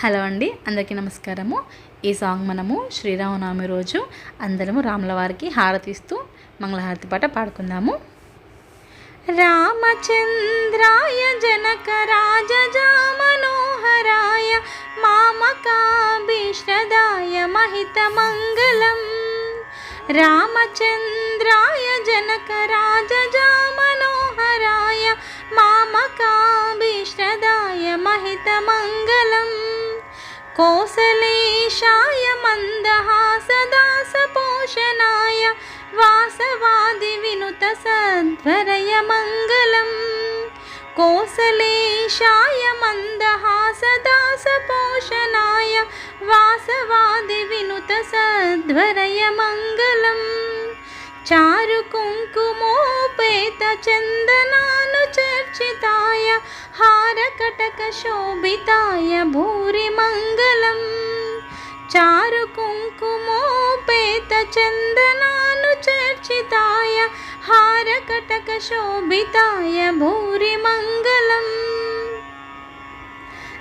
Hello అండి అందరికీ నమస్కారము. ఈ సాంగ్ మనము శ్రీరామనవమి రోజు అందరము రాముల వారికి హారతిస్తూ మంగళహారతి పాట పాడుకుందాము. రామచంద్రాయ జనక రాజజా మనోహరాయ మామకాభీష్టదాయ మహిత మంగళం రామచంద్రాయ జనక రాజజా कोसलेशाय मन्दहासदासपोषणाय वासवादिविनुत सध्वरय मङ्गलम्। कोसलेशाय मन्दहासदासपोषणाय वासवादिविनुत सद्वरय मङ्गलम्। चारुकुङ्कुमोपेतचन्दनानुचर्चिता हारकटकशोभिताय भूरिमङ्गलम्। चारुकुङ्कुमोपेतचन्दनानुचर्चिताय हारकटकशोभिताय भूरिमङ्गलम्।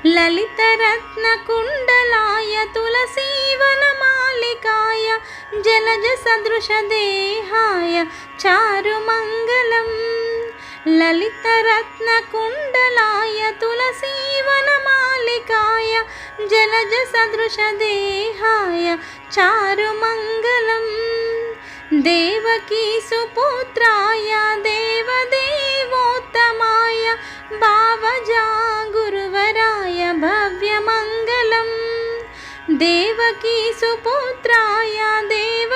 ललितरत्नकुण्डलाय तुलसीवनमालिकाय जलजसदृशदेहाय चारुमङ्गलम्। ललितरत्नकुण्ड जलजसदृशदेहाय चारुमङ्गलम्। देवकी सुपुत्राय देवदेवोत्तमाय भावजा गुरुवराय भव्यमङ्गलम्। देवकी सुपुत्राय देवदेवोत्तमाय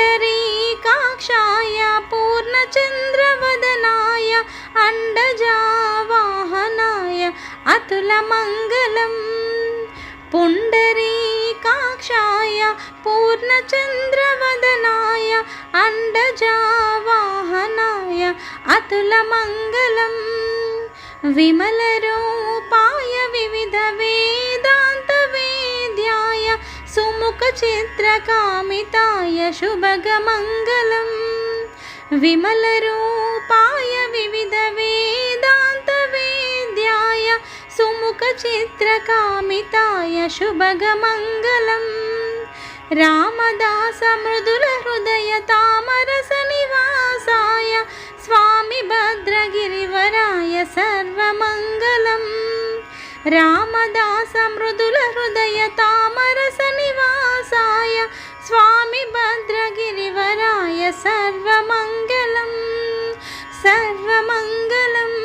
पुण्डरीकाक्षाय पूर्णचन्द्रवदनाय अण्डजावाहनाय अतुलमङ्गलम् पुण्डरीकाक्षाय पूर्णचन्द्रवदनाय अण्डजावाहनाय अतुलमङ्गलम् विमलरूपाय विविधवेदान्तवेद्याय सुमुखचित्रकामिताय शुभगमङ्गलम् विमलरूपाय विविधवेदान्तवेद्याय सुमुखचित्रकामिताय शुभगमङ्गलम् रामदासमृदुलहृदयतामरसनिवासाय स्वामि भद्रगिरिवराय सर्वमङ्गलम् रामदासमृदुलहृदयतामरसनिवासाय सर्वमङ्गलं सर्वमङ्गलम्।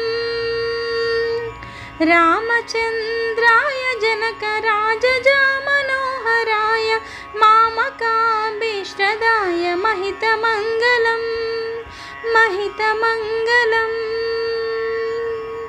रामचन्द्राय जनकराजजा मनोहराय मामकाभीष्टदाय महितमङ्गलं महितमङ्गलम्